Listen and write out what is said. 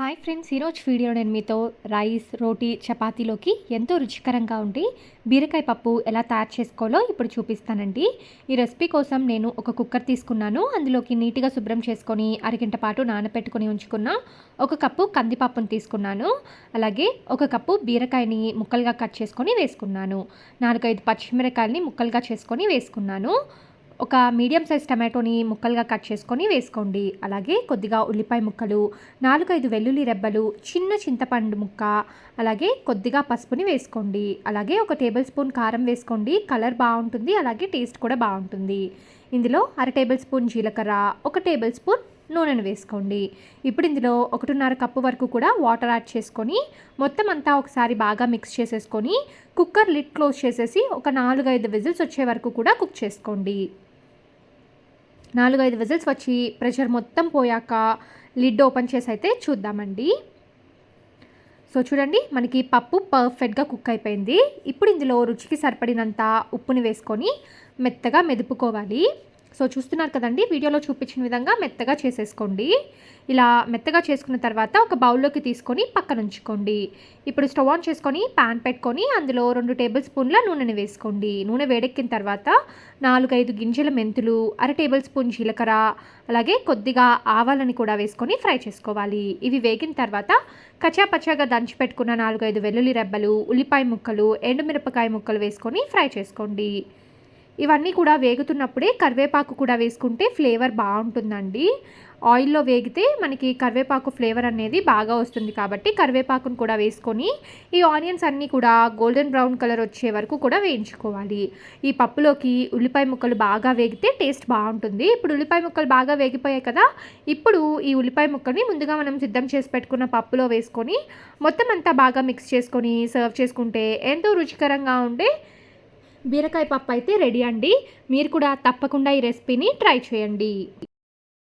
Hi friends ఈరోజు video నేను మీతో రైస్ రోటీ చపాతీలోకి ఎంతో రుచికరంగా ఉండి బీరకాయ పప్పు ఎలా తయారు చేసుకోవాలో ఇప్పుడు చూపిస్తానండి. ఈ రెసిపీ కోసం నేను ఒక కుక్కర్ తీసుకున్నాను. అందులోకి నీట్గా శుభ్రం చేసుకొని అరగంట పాటు నానబెట్టుకొని ఉంచుకున్న ఒక కప్పు కందిపప్పును తీసుకున్నాను. అలాగే ఒక కప్పు బీరకాయని ముక్కలుగా కట్ చేసుకొని వేసుకున్నాను. నాలుగైదు పచ్చిమిరకాయలని ముక్కలుగా చేసుకొని వేసుకున్నాను. ఒక మీడియం సైజ్ టమాటోని ముక్కలుగా కట్ చేసుకొని వేసుకోండి. అలాగే కొద్దిగా ఉల్లిపాయ ముక్కలు నాలుగైదు వెల్లుల్లి రెబ్బలు చిన్న చింతపండు ముక్క అలాగే కొద్దిగా పసుపుని వేసుకోండి. అలాగే ఒక టేబుల్ స్పూన్ కారం వేసుకోండి. కలర్ బాగుంటుంది అలాగే టేస్ట్ కూడా బాగుంటుంది. ఇందులో అర టేబుల్ స్పూన్ జీలకర్ర ఒక టేబుల్ స్పూన్ నూనెను వేసుకోండి. ఇప్పుడు ఇందులో ఒకటిన్నర కప్పు వరకు కూడా వాటర్ యాడ్ చేసుకొని మొత్తం అంతా ఒకసారి బాగా మిక్స్ చేసేసుకొని కుక్కర్ లిడ్ క్లోజ్ చేసేసి ఒక నాలుగైదు విజిల్స్ వచ్చే వరకు కూడా కుక్ చేసుకోండి. నాలుగు ఐదు విజిల్స్ వచ్చి ప్రెషర్ మొత్తం పోయాక లిడ్ ఓపెన్ చేసి అయితే చూద్దామండి. సో చూడండి మనకి పప్పు పర్ఫెక్ట్గా కుక్ అయిపోయింది. ఇప్పుడు ఇందులో రుచికి సరిపడినంత ఉప్పుని వేసుకొని మెత్తగా మెదుపుకోవాలి. సో చూస్తున్నారు కదండి వీడియోలో చూపించిన విధంగా మెత్తగా చేసేసుకోండి. ఇలా మెత్తగా చేసుకున్న తర్వాత ఒక బౌల్లోకి తీసుకొని పక్కన ఉంచుకోండి. ఇప్పుడు స్టవ్ ఆన్ చేసుకొని ప్యాన్ పెట్టుకొని అందులో రెండు టేబుల్ స్పూన్ల నూనెని వేసుకోండి. నూనె వేడెక్కిన తర్వాత నాలుగైదు గింజల మెంతులు అర టేబుల్ స్పూన్ జీలకర్ర అలాగే కొద్దిగా ఆవాలని కూడా వేసుకొని ఫ్రై చేసుకోవాలి. ఇవి వేగిన తర్వాత కచ్చాపచ్చాగా దంచి పెట్టుకున్న నాలుగైదు వెల్లుల్లి రెబ్బలు ఉల్లిపాయ ముక్కలు ఎండుమిరపకాయ ముక్కలు వేసుకొని ఫ్రై చేసుకోండి. ఇవన్నీ కూడా వేగుతున్నప్పుడే కరివేపాకు కూడా వేసుకుంటే ఫ్లేవర్ బాగుంటుందండి. ఆయిల్లో వేగితే మనకి కరివేపాకు ఫ్లేవర్ అనేది బాగా వస్తుంది కాబట్టి కరివేపాకును కూడా వేసుకొని ఈ ఆనియన్స్ అన్నీ కూడా గోల్డెన్ బ్రౌన్ కలర్ వచ్చే వరకు కూడా వేయించుకోవాలి. ఈ పప్పులోకి ఉల్లిపాయ ముక్కలు బాగా వేగితే టేస్ట్ బాగుంటుంది. ఇప్పుడు ఉల్లిపాయ ముక్కలు బాగా వేగిపోయాయి కదా ఇప్పుడు ఈ ఉల్లిపాయ ముక్కల్ని ముందుగా మనం సిద్ధం చేసి పెట్టుకున్న పప్పులో వేసుకొని మొత్తం అంతా బాగా మిక్స్ చేసుకొని సర్వ్ చేసుకుంటే ఎంతో రుచికరంగా ఉండే బీరకాయ పప్పు అయితే రెడీ అండి. మీరు కూడా తప్పకుండా ఈ రెసిపీని ట్రై చేయండి.